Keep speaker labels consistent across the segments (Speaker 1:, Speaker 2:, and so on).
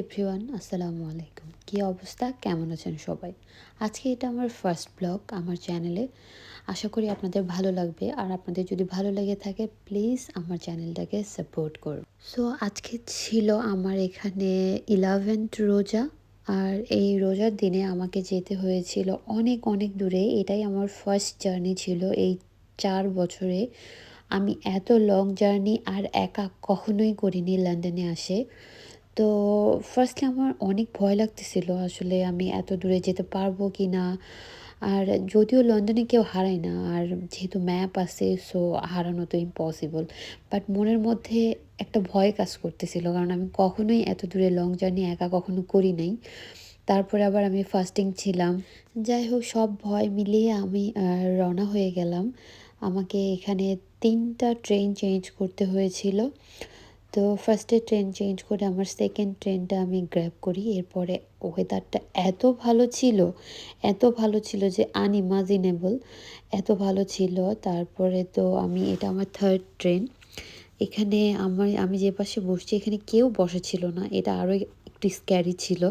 Speaker 1: Everyone আসসালামু আলাইকুম। কী অবস্থা? কেমন আছেন সবাই? আজকে এটা আমার ফার্স্ট ব্লগ আমার চ্যানেলে আশা করি আপনাদের ভালো লাগবে। আর আপনাদের যদি ভালো লেগে থাকে প্লিজ আমার চ্যানেলটাকে সাপোর্ট করুন। সো আজকে ছিল আমার এখানে ইলেভেন্থ রোজা। আর এই রোজার দিনে আমাকে যেতে হয়েছিল অনেক অনেক দূরে। এটাই আমার ফার্স্ট জার্নি ছিল এই চার বছরে। আমি এত লং জার্নি আর একা কখনোই করিনি লন্ডনে আসে। তো ফার্স্টলি আমার অনেক ভয় লাগতেছিল আসলে আমি এত দূরে যেতে পারব কি না আর যদিও লন্ডনে কেউ হারায় না, আর যেহেতু ম্যাপ আছে সো হারানো তো ইম্পসিবল বাট মনের মধ্যে একটা ভয় কাজ করতেছিল, কারণ আমি কখনোই এত দূরে লং জার্নি একা কখনো করি নাই। তারপরে আবার আমি ফাস্টিং ছিলাম। যাই হোক, সব ভয় মিলিয়ে আমি রওনা হয়ে গেলাম। আমাকে এখানে তিনটা ট্রেন চেঞ্জ করতে হয়েছিল। তো ফার্স্টে ট্রেন চেঞ্জ করে আমার সেকেন্ড ট্রেনটা আমি গ্র্যাব করি। এরপরে ওয়েদারটা এত ভালো ছিল, এত ভালো ছিল যে আনইমাজিনেবল এত ভালো ছিল। তারপরে তো আমি, এটা আমার থার্ড ট্রেন এখানে আমার, আমি যে পাশে বসছি, এখানে কেউ বসা ছিল না। এটা আরও একটু স্ক্যারি ছিল।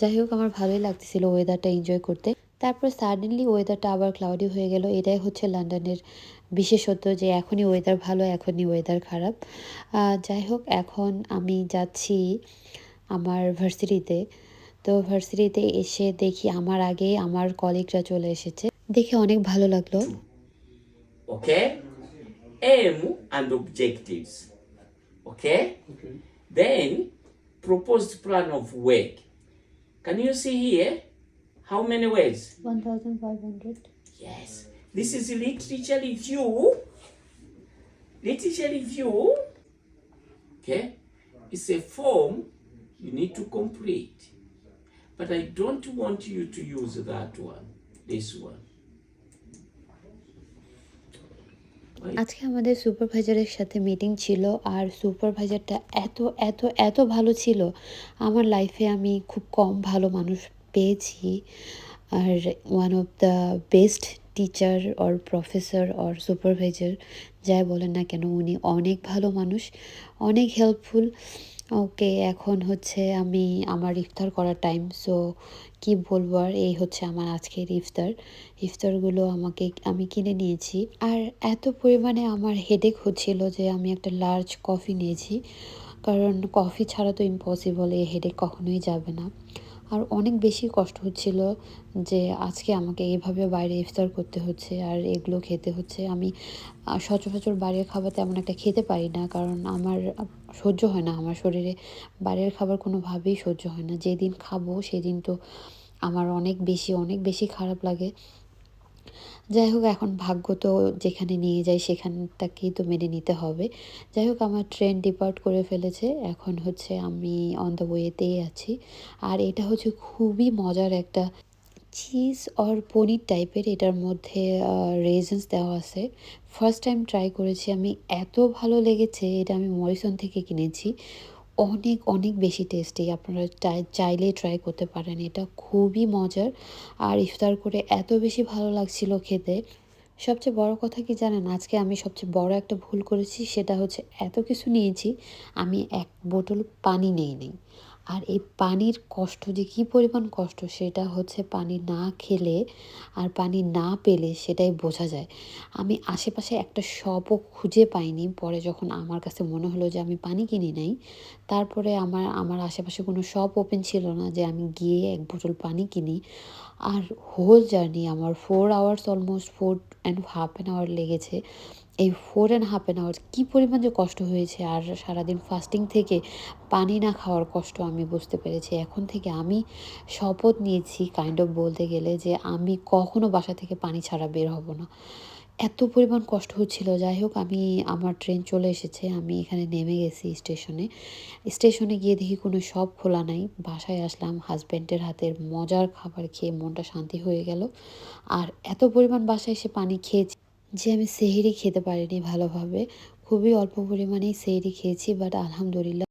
Speaker 1: যাই হোক, আমার ভালোই লাগতেছিল ওয়েদারটা এনজয় করতে। তারপর সাডেনলি ওয়েদারটা আবার ক্লাউডি হয়ে গেল। এটাই হচ্ছে লন্ডনের বিশেষত্ব যে এখনই ওয়েদার ভালো এখনই ওয়েদার খারাপ। যাই হোক এখন আমি যাচ্ছি আমার ভার্সিটিতে। তো ভার্সিটিতে এসে দেখি আমার আগে আমার কলিগরা চলে এসেছে। দেখে অনেক ভালো লাগল।
Speaker 2: Okay? Aim and objectives, okay? Then proposed plan of work. Can you see here? How many words?
Speaker 1: One thousand five hundred
Speaker 2: Yes, this is literature review. Literature review, okay? It's a form you need to complete. But I don't want you to use that one, this one.
Speaker 1: আজকে আমাদের সুপারভাইজারের সাথে meeting ছিল আর সুপারভাইজারটা এত এত এত ভালো ছিল আমার লাইফে আমি খুব কম ভালো মানুষ পেয়েছি। আর one of the best teacher or professor or supervisor যাই বলেন না কেন, উনি অনেক ভালো মানুষ, অনেক হেল্পফুল ওকে, এখন হচ্ছে আমি আমার ইফতার করার টাইম সো কি বলব আর, এই হচ্ছে আমার আজকের ইফতার। ইফতারগুলো আমাকে, আমি কিনে নিয়েছি। আর এত পরিমাণে আমার হেডেক হচ্ছিল যে আমি একটা লার্জ কফি নিয়েছি, কারণ কফি ছাড়া তো ইম্পসিবল এই হেডেক কখনোই যাবে না। আর অনেক বেশি কষ্ট হচ্ছিল যে আজকে আমাকে এভাবে বাইরে ইফতার করতে হচ্ছে আর এগুলো খেতে হচ্ছে। আমি সচরাচর বাইরের খাবার তেমন একটা খেতে পারি না কারণ আমার সহ্য হয় না, আমার শরীরে বাইরের খাবার কোনোভাবেই সহ্য হয় না। যেদিন খাব সেদিন তো আমার অনেক বেশি অনেক বেশি খারাপ লাগে। যাই হোক, এখন ভাগ্য তো যেখানে নিয়ে যায় সেখানটাকেই তো মেনে নিতে হবে। যাই হোক, আমার ট্রেন ডিপার্ট করে ফেলেছে। এখন হচ্ছে আমি অন দ্য ওয়েতেই আছি। আর এটা হচ্ছে খুবই মজার একটা চিজ অর পনির টাইপের এটার মধ্যে রেজেন্স দেওয়া আছে। ফার্স্ট টাইম ট্রাই করেছি। আমি এত ভালো লেগেছে। এটা আমি মরিসন থেকে কিনেছি। অনেক অনেক বেশি টেস্টি আপনারা চাইলে ট্রাই করতে পারেন। এটা খুবই মজার। আর ইফতার করে এত বেশি ভালো লাগছিল খেতে। সবচেয়ে বড় কথা কি জানেন? আজকে আমি সবচেয়ে বড় একটা ভুল করেছি, সেটা হচ্ছে এত কিছু নিয়েছি, আমি এক বোতল পানি নিয়ে নিই আর এই পানির কষ্ট যে কী পরিমাণ কষ্ট, সেটা হচ্ছে পানি না খেলে আর পানি না পেলে সেটাই বোঝা যায়। আমি আশেপাশে একটা শপও খুঁজে পাইনি। পরে যখন আমার কাছে মনে হলো যে আমি পানি কিনি নাই, তারপরে আমার আমার আশেপাশে কোনো শপ ওপেন ছিল না যে আমি গিয়ে এক বোতল পানি কিনি। আর হোল জার্নি আমার four hours almost four and half an hour লেগেছে। এই four and half an hour কী পরিমাণ যে কষ্ট হয়েছে আর সারাদিন ফাস্টিং থেকে পানি না খাওয়ার কষ্ট আমি বুঝতে পেরেছি। এখন থেকে আমি শপথ নিয়েছি কাইন্ড অফ বলতে গেলে যে আমি কখনো বাসা থেকে পানি ছাড়া বের হব না। এত পরিমাণ কষ্ট হচ্ছিল, যাই হোক আমি, আমার ট্রেন চলে এসেছে, আমি এখানে নেমে গেছি স্টেশনে স্টেশনে গিয়ে দেখি কোনো শপ খোলা নাই, বাসায় আসলাম হাজব্যান্ডের হাতের মজার খাবার খেয়ে মনটা শান্তি হয়ে গেল। আর এত পরিমাণ বাসায় এসে পানি খেয়েছি। যে আমি সেহেরি খেতে পারিনি ভালোভাবে। খুবই অল্প পরিমাণেই সেহেরি খেয়েছি বাট আলহামদুলিল্লাহ।